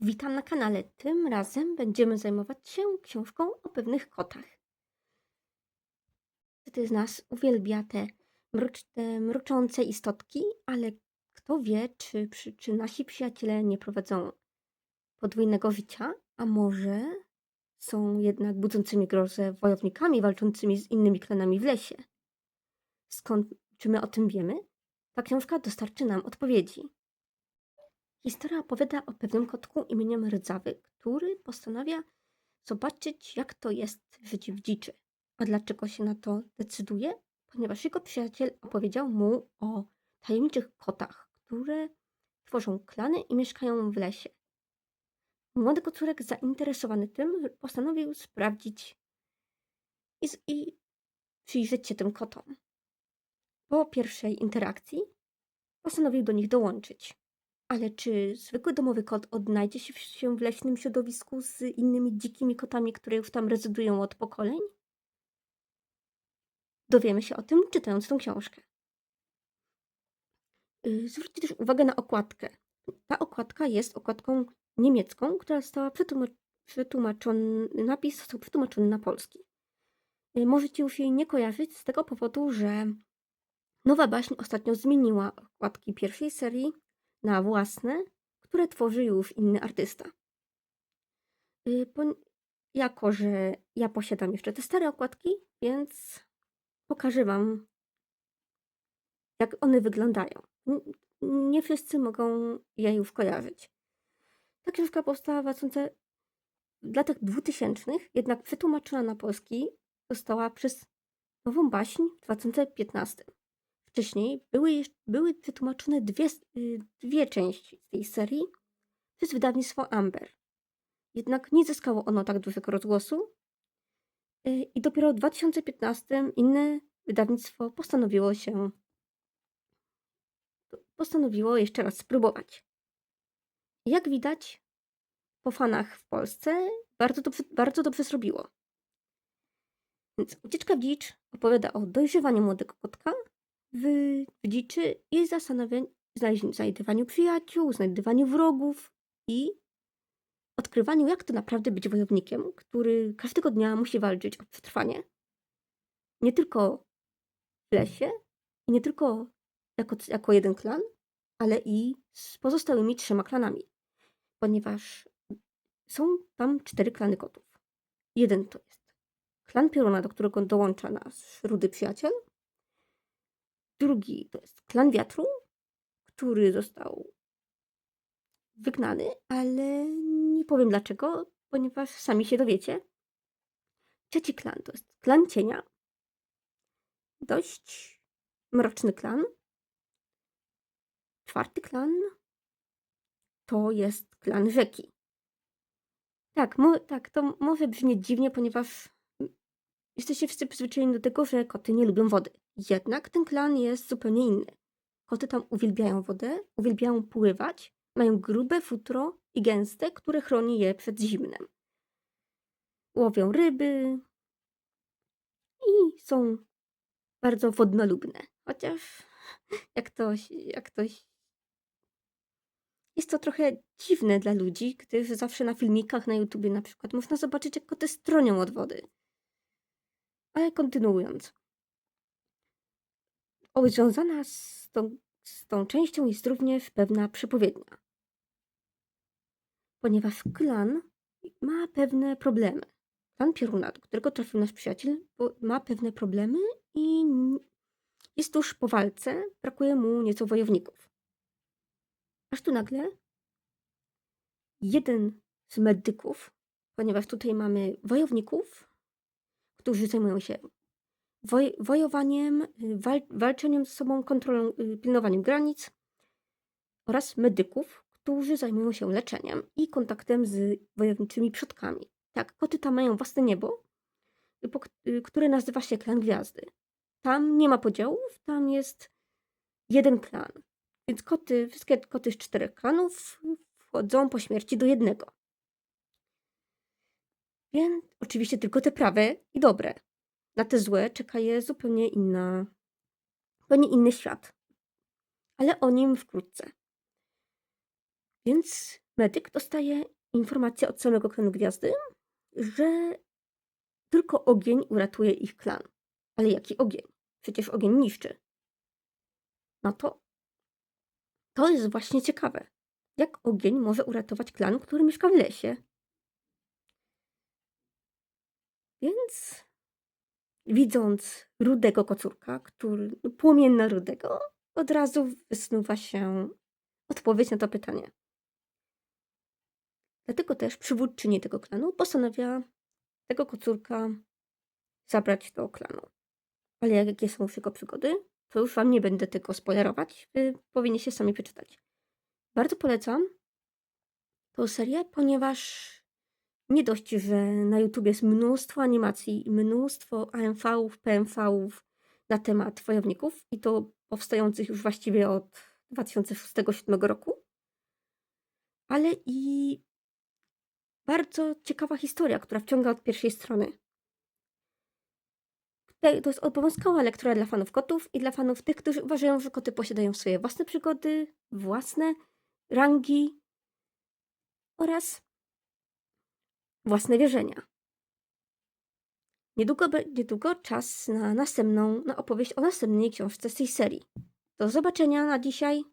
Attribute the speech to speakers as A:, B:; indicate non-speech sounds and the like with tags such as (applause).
A: Witam na kanale. Tym razem będziemy zajmować się książką o pewnych kotach. Każdy z nas uwielbia te, mrocz, te mroczące istotki, ale kto wie, czy, czy nasi przyjaciele nie prowadzą podwójnego życia, a może są jednak budzącymi grozę wojownikami walczącymi z innymi klanami w lesie. Skąd, czy my o tym wiemy? Ta książka dostarczy nam odpowiedzi. Historia opowiada o pewnym kotku imieniem Rdzawy, który postanawia zobaczyć, jak to jest żyć w dziczy. A dlaczego się na to decyduje? Ponieważ jego przyjaciel opowiedział mu o tajemniczych kotach, które tworzą klany i mieszkają w lesie. Młody kocurek zainteresowany tym postanowił sprawdzić i, i przyjrzeć się tym kotom. Po pierwszej interakcji postanowił do nich dołączyć. Ale czy zwykły domowy kot odnajdzie się w- leśnym środowisku z innymi dzikimi kotami, które już tam rezydują od pokoleń? Dowiemy się o tym, czytając tą książkę. Y, Zwróćcie też uwagę na okładkę. Ta okładka jest okładką niemiecką, która została przetłumacz- przetłumaczony, napis został przetłumaczony na polski. Y, Możecie już jej nie kojarzyć z tego powodu, że Nowa Baśń ostatnio zmieniła okładki pierwszej serii na własne, które tworzy już inny artysta. Y, Jako, że ja posiadam jeszcze te stare okładki, więc pokażę Wam, jak one wyglądają. Nie wszyscy mogą je już kojarzyć. Ta książka powstała w 2000 w latach 2000, jednak przetłumaczona na polski została przez Nową Baśń w 2015. Wcześniej były, były przetłumaczone dwie, y, dwie części tej serii przez wydawnictwo Amber. Jednak nie zyskało ono tak dużego rozgłosu y, i dopiero w 2015 inne wydawnictwo postanowiło się postanowiło jeszcze raz spróbować. Jak widać, po fanach w Polsce bardzo dobrze, bardzo dobrze zrobiło. Więc Ucieczka w dzicz opowiada o dojrzewaniu młodego kotka w, dziczy i znajdywaniu przyjaciół, znajdywaniu wrogów i odkrywaniu, jak to naprawdę być wojownikiem, który każdego dnia musi walczyć o przetrwanie. Nie tylko w lesie, nie tylko jako, jako jeden klan, ale i z pozostałymi trzema klanami, ponieważ są tam cztery klany kotów. Jeden to jest klan Pioruna, do którego dołącza nasz rudy przyjaciel. Drugi to jest klan Wiatru, który został wygnany, ale nie powiem dlaczego, ponieważ sami się dowiecie. Trzeci klan to jest klan Cienia. Dość mroczny klan. Czwarty klan to jest klan Rzeki. Tak, mo- tak, to może brzmieć dziwnie, ponieważ jesteście wszyscy przyzwyczajeni do tego, że koty nie lubią wody. Jednak ten klan jest zupełnie inny. Koty tam uwielbiają wodę, uwielbiają pływać, mają grube futro i gęste, które chroni je przed zimnem. Łowią ryby i są bardzo wodnolubne. Chociaż (laughs) jak ktoś, jak ktoś jest to trochę dziwne dla ludzi, gdyż zawsze na filmikach na YouTubie na przykład można zobaczyć, jak koty stronią od wody. Ale kontynuując. Związana z tą, z tą częścią jest również pewna przepowiednia. Ponieważ klan ma pewne problemy. Klan Pioruna, do którego trafił nasz przyjaciel, ma pewne problemy i jest tuż po walce, brakuje mu nieco wojowników. Aż tu nagle jeden z medyków, ponieważ tutaj mamy wojowników, którzy zajmują się woj wojowaniem, y, wal walczeniem z sobą, kontrolą, y, pilnowaniem granic oraz medyków, którzy zajmują się leczeniem i kontaktem z wojowniczymi przodkami. Tak, koty tam mają własne niebo, y, które nazywa się Klan Gwiazdy. Tam nie ma podziałów, tam jest jeden klan. Więc koty, wszystkie koty z czterech klanów wchodzą po śmierci do jednego. Więc oczywiście tylko te prawe i dobre. Na te złe czeka je zupełnie inna, zupełnie inny świat. Ale o nim wkrótce. Więc medyk dostaje informację od samego klanu Gwiazdy, że tylko ogień uratuje ich klan. Ale jaki ogień? Przecież ogień niszczy. No to to jest właśnie ciekawe. Jak ogień może uratować klan, który mieszka w lesie? Więc widząc rudego kocurka, który, no, płomienna rudego, od razu wysnuwa się odpowiedź na to pytanie. Dlatego też przywódczyni tego klanu postanawia tego kocurka zabrać do klanu. Ale jakie są już jego przygody, to już wam nie będę tego spoilerować. Wy powinniście sami przeczytać. Bardzo polecam tą serię, ponieważ nie dość, że na YouTube jest mnóstwo animacji mnóstwo AMV-ów, PMV-ów na temat wojowników i to powstających już właściwie od 2006-2007 roku, ale i bardzo ciekawa historia, która wciąga od pierwszej strony. To jest obowiązkowa lektura dla fanów kotów i dla fanów tych, którzy uważają, że koty posiadają swoje własne przygody, własne rangi oraz własne wierzenia. Niedługo, niedługo czas na następną, na opowieść o następnej książce z tej serii. Do zobaczenia na dzisiaj.